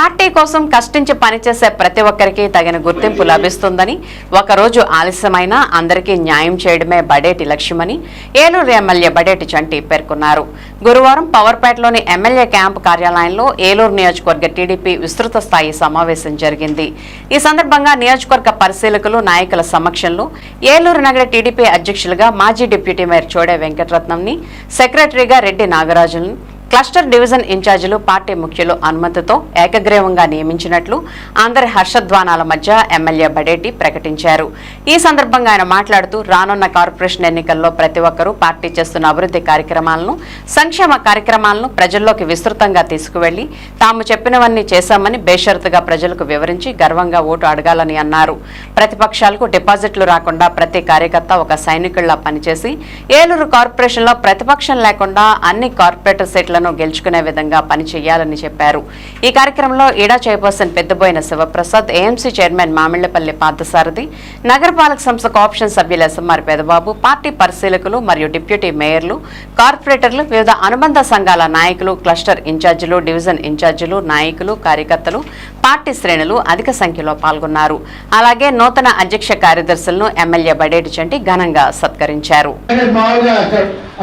Party కోసం కష్టించి పనిచేసే ప్రతి ఒక్కరికి తగిన గుర్తింపు లభిస్తుందని ఒకరోజు ఆలస్యమైనా అందరికీ న్యాయం చేయడమే బడేటి లక్ష్యమని ఏలూరు ఎమ్మెల్యే బడేటి చంటి పేర్కొన్నారు. గురువారం పవర్పేటలోని ఎమ్మెల్యే క్యాంప్ కార్యాలయంలో ఏలూరు నియోజకవర్గ టీడీపీ విస్తృత స్థాయి సమావేశం జరిగింది. ఈ సందర్భంగా నియోజకవర్గ పరిశీలకులు నాయకుల సమక్షంలో ఏలూరు నగర టీడీపీ అధ్యక్షులుగా మాజీ డిప్యూటీ మేయర్ చోడే వెంకటరత్నంని సెక్రటరీగా రెడ్డి నాగరాజును క్లస్టర్ డివిజన్ ఇన్ఛార్జీలు పార్టీ ముఖ్యులు అనుమతితో ఏకగ్రీవంగా నియమించినట్లు అందరి హర్షధ్వానాల మధ్య ఎమ్మెల్యే బడేటి ప్రకటించారు. ఈ సందర్భంగా ఆయన మాట్లాడుతూ రానున్న కార్పొరేషన్ ఎన్నికల్లో ప్రతి ఒక్కరూ పార్టీ చేస్తున్న అభివృద్ధి కార్యక్రమాలను సంక్షేమ కార్యక్రమాలను ప్రజల్లోకి విస్తృతంగా తీసుకువెళ్ళి తాము చెప్పినవన్నీ చేశామని బేషరతుగా ప్రజలకు వివరించి గర్వంగా ఓటు అడగాలని అన్నారు. ప్రతిపక్షాలకు డిపాజిట్లు రాకుండా ప్రతి కార్యకర్త ఒక సైనికుల్లా పనిచేసి ఏలూరు కార్పొరేషన్లో ప్రతిపక్షం లేకుండా అన్ని కార్పొరేటర్ సీట్లను గెలుచుకునే విధంగా పనిచేయాలని చెప్పారు. ఈ కార్యక్రమంలో ఈడా chairperson Peddaboina Sivaprasad AMC chairman Mamillapalli Parthasarathi నగరపాలక సంస్థ కాప్షన్ సభ్యులు ఎస్ఎంఆర్ పెదబాబు పార్టీ పరిశీలకులు మరియు డిప్యూటీ మేయర్లు కార్పొరేటర్లు వివిధ అనుబంధ సంఘాల నాయకులు క్లస్టర్ ఇన్ఛార్జీలు డివిజన్ ఇన్ఛార్జీలు నాయకులు కార్యకర్తలు పార్టీ శ్రేణులు అధిక సంఖ్యలో పాల్గొన్నారు. అలాగే నూతన అధ్యక్ష కార్యదర్శులను ఎమ్మెల్యే బడేటి చంటి ఘనంగా సత్కరించారు.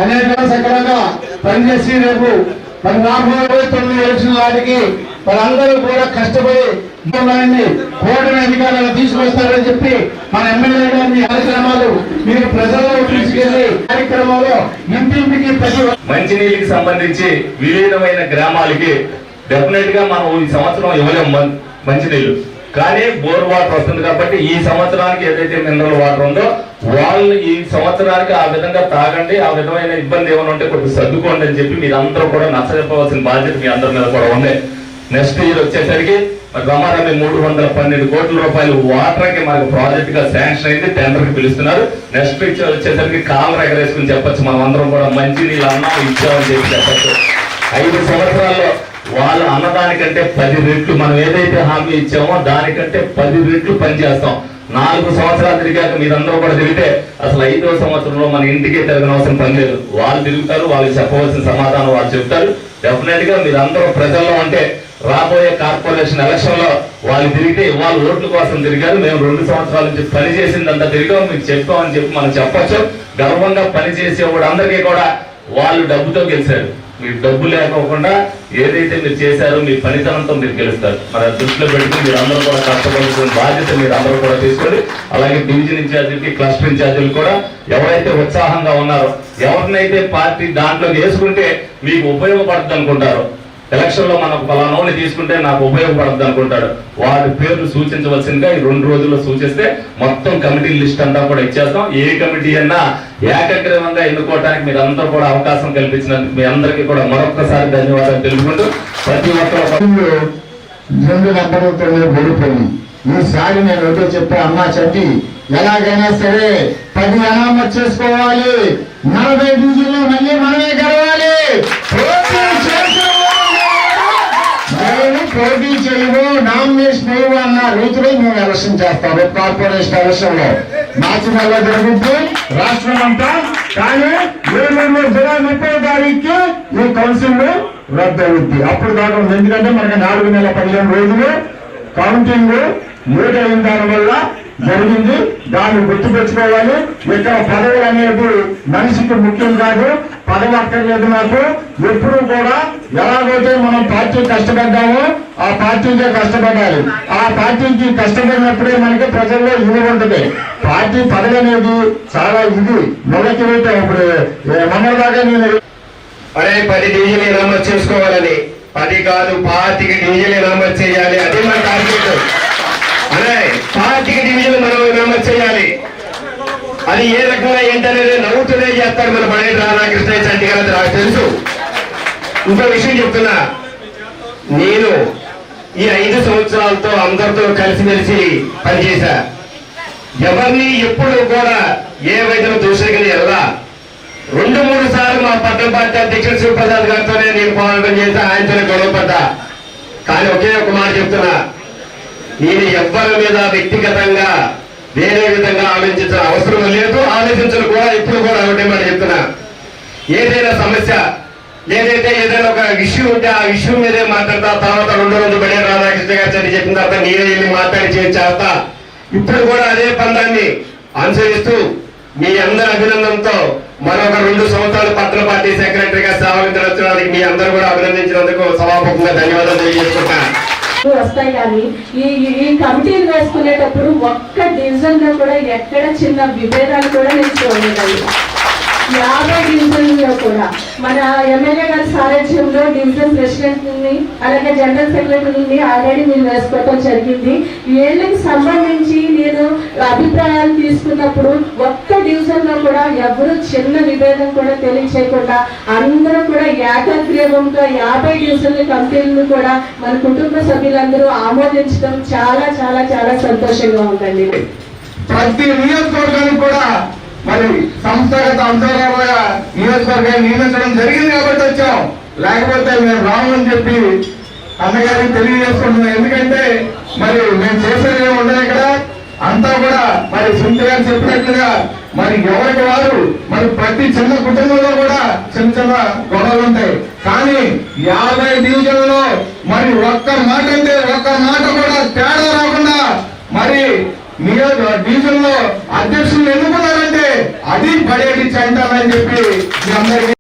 అనేక సకలంగా పనిచేసి రేపు మరి రాబోయే తొమ్మిది ఎలక్షన్ నాటికి వాళ్ళందరూ కూడా కష్టపడి ఉన్నాయని కూటమి అధికారులను తీసుకొస్తారని చెప్పి మన ఎమ్మెల్యే గారిని కార్యక్రమాలు మీరు ప్రజల్లో తీసుకెళ్ళి కార్యక్రమంలో ఇంటింటికి ప్రతి మంచినీళ్ళకి సంబంధించి విలీనమైన గ్రామాలకి డెఫినెట్గా మనం ఈ సంవత్సరం ఇవ్వలేము మంచినీళ్ళు. కానీ బోర్ వాటర్ వస్తుంది కాబట్టి ఈ సంవత్సరానికి ఏదైతే మినరల్ వాటర్ ఉందో వాళ్ళు ఈ సంవత్సరానికి ఆ విధంగా తాగండి ఆ విధమైన ఇబ్బంది ఏమైనా ఉంటే కొద్దిగా సర్దుకోండి అని చెప్పి మీరు అందరూ కూడా నచ్చజెప్పవలసిన బాధ్యత మీ అందరి మీద కూడా ఉంది. నెక్స్ట్ ఇయర్ వచ్చేసరికి మరి మూడు వందల పన్నెండు కోట్ల రూపాయలు వాటర్కి మనకు ప్రాజెక్ట్గా శాంక్షన్ అయింది టెండర్కి పిలుస్తున్నారు. నెక్స్ట్ ఇచ్చే వచ్చేసరికి కాలర్ ఎగరేసుకుని చెప్పొచ్చు మనం అందరం కూడా మంచి నీళ్ళు అన్నం ఇచ్చామని చెప్పి చెప్పచ్చు. ఐదు సంవత్సరాల్లో వాళ్ళు అన్నదానికంటే పది రెట్లు మనం ఏదైతే హామీ ఇచ్చామో దానికంటే పది రెట్లు పనిచేస్తాం. నాలుగు సంవత్సరాలు తిరిగాక మీరందరూ కూడా తిరిగితే అసలు ఐదో సంవత్సరంలో మన ఇంటికే తిరగనవసరం పని లేదు. వాళ్ళు తిరుగుతారు వాళ్ళకి చెప్పవలసిన సమాధానం వాళ్ళు చెప్తారు. డెఫినెట్గా మీరందరూ ప్రజల్లో అంటే రాబోయే కార్పొరేషన్ ఎలక్షన్లో వాళ్ళు తిరిగితే వాళ్ళు ఓట్ల కోసం తిరిగారు మేము రెండు సంవత్సరాల నుంచి పని చేసిందంతా తిరిగాం మీకు చెప్పామని చెప్పి మనం చెప్పచ్చు. గర్వంగా పని చేసేవాడు అందరికీ కూడా వాళ్ళు డబ్బుతో గెలిచారు మీరు డబ్బు లేకోకుండా ఏదైతే మీరు చేశారో మీ ఫలితాలతో మీరు గెలుస్తారు. మరి దృష్టిలో పెట్టుకుని మీరు అందరూ కూడా కష్టపడుతున్న బాధ్యత మీరు అందరూ కూడా తీసుకొని అలాగే డివిజన్ ఇన్ఛార్జీలకి క్లస్టర్ ఇన్ఛార్జీలు కూడా ఎవరైతే ఉత్సాహంగా ఉన్నారో ఎవరినైతే పార్టీ దాంట్లో వేసుకుంటే మీకు ఉపయోగపడుతుంది అనుకుంటారో ఎలక్షన్లో మనం ఫలానోని తీసుకుంటే నాకు ఉపయోగపడద్దు అనుకుంటాడు. వారి పేర్లు సూచించవలసిందిగా ఈ రెండు రోజుల్లో సూచిస్తే మొత్తం కమిటీ లిస్ట్ అంతా కూడా ఇచ్చేస్తాం. ఏ కమిటీ అన్నా ఏకగ్రీవంగా ఎన్నుకోవడానికి మీరు అందరూ కూడా అవకాశం కల్పించినందుకు మీ అందరికీ కూడా మరొకసారి ధన్యవాదాలు తెలుపుకుంటూ ప్రతి ఒక్కరు ఇల్లు రెండు నంబర్లతో ఓడిపోయింది ఈసారి నేను ఒకటే చెప్పే అమ్మా చంటి ఎలాగైనా సరే పది అనామత్ చేసుకోవాలి. నలభై డివిజన్లో మళ్ళీ మనమే అన్న రీతిలో మేము ఎలక్షన్ చేస్తాం కార్పొరేషన్ ఎలక్షన్లో మార్చి జరుగుద్ది? రాష్ట్రం అంతా కానీ ఏలూరులో జూలై ముప్పై తారీఖు ఈ కౌన్సిల్ రద్దు అవుద్ది అప్పుడు దాకా ఎందుకంటే మనకి నాలుగు నెలల పదిహేను రోజులు కౌంటింగ్ లేట్ అయిన దాని వల్ల జరిగింది. దాన్ని గుర్తుపెట్టుకోవాలి ఇక్కడ పదవులు అనేది మనిషికి ముఖ్యం కాదు. పదవి అక్కర్లేదు నాకు. ఎప్పుడు కూడా ఎలాగైతే మనం పార్టీ కష్టపడ్డామో ఆ పార్టీకే కష్టపడాలి. ఆ పార్టీకి కష్టపడినప్పుడే మనకి ప్రజల్లో ఇది ఉంటుంది. పార్టీ పదవి అనేది చాలా ఇది. మొదటి ఇప్పుడు. మొన్నదాకా నేను అరే పది డీజిల్ నమోదు చేసుకోవాలని? పది కాదు పాతికి డీజిల్ నమోదు చేయాలి? అది మన టార్గెట్. అరే పాతిక డివిజన్ మనం మెంబర్ చేయాలి. అది ఏ రకంగా ఏంటనేది నవ్వుతూనే చేస్తారు మన బడే రాధాకృష్ణ చంటి గారు నాకు తెలుసు. ఇంకో విషయం చెప్తున్నా. నేను ఈ ఐదు సంవత్సరాలతో అందరితో కలిసిమెలిసి పనిచేశా. ఎవరిని ఎప్పుడు కూడా ఏ వైద్యులు దూషించని ఎలా రెండు మూడు సార్లు మా పట్టణ పార్టీ అధ్యక్షుడు శివప్రసాద్ గారితోనే నేను పోరాటం చేసి ఆయనతోనే గొడవపడ్డా. కానీ ఒకే ఒక మాట చెప్తున్నా. నేను ఎవ్వరి మీద వ్యక్తిగతంగా వేరే విధంగా ఆలోచించిన అవసరం లేదు ఆలోచించను కూడా ఇప్పుడు కూడా ఒకటే మనం చెప్తున్నా. ఏదైనా సమస్య ఏదైతే ఏదైనా ఒక ఇష్యూ ఉంటే ఆ ఇష్యూ మీదే మాట్లాడతా తర్వాత రెండు రోజులు బడే గారు నెరవేర్చని చెప్పిన తర్వాత నేనే వెళ్ళి మాట్లాడి చేస్తా. ఇప్పుడు కూడా అదే పందాన్ని అనుసరిస్తూ మీ అందరి అభినందనతో మరొక రెండు సంవత్సరాలు పట్టణ పార్టీ సెక్రటరీగా సేవలించడానికి మీ అందరూ కూడా అభినందించినందుకు సభాముఖంగా ధన్యవాదాలు తెలియజేసుకుంటా వస్తాయి కానీ ఈ ఈ కమిటీలు వేసుకునేటప్పుడు ఒక్క డివిజన్లో కూడా ఎక్కడ చిన్న విభేదాలు కూడా నేను చూడలేదు యాభై డివిజన్లో కూడా. మన ఎమ్మెల్యే గారి సారథ్యంలో డివిజన్ ప్రెసిడెంట్ అలాగే జనరల్ సెక్రటరీని ఆల్రెడీ నేను వేసుకోవటం జరిగింది. వీళ్ళకి సంబంధించి నేను అభిప్రాయాలు తీసుకున్నప్పుడు ఒక్క డివిజన్లో కూడా ఎవరు చిన్న విభేదం కూడా తెలియచేయకుండా అందరూ కూడా ఏకగ్రీవంగా యాభై డివిజన్ల కంపెనీలను కూడా మన కుటుంబ సభ్యులందరూ ఆమోదించడం చాలా చాలా చాలా సంతోషంగా ఉందండి. ప్రతి నియోజకవర్గానికి కూడా మరి సంస్థాగత అంతరాలుగా నియోజకవర్గాన్ని నియమించడం జరిగింది కాబట్టి వచ్చాం. లేకపోతే మేము రామని చెప్పి అన్నగారికి తెలియజేసుకుంటున్నాం. ఎందుకంటే మరి మేము చేసేది ఏమి ఉండదు ఇక్కడ. అంతా కూడా మరి సుంత గారు చెప్పినట్లుగా మరి ఎవరికి వారు మరి ప్రతి చిన్న కుటుంబంలో కూడా చిన్న చిన్న గొడవలు ఉంటాయి. కానీ యాభై డివిజన్లో మరి ఒక్క మాట అంటే ఒక్క మాట కూడా తేడా రాకుండా మరి నియోజక డివిజన్లో అధ్యక్షులు ఎందుకు అది పడేటి చెంటాలని చెప్పి మీ అందరికీ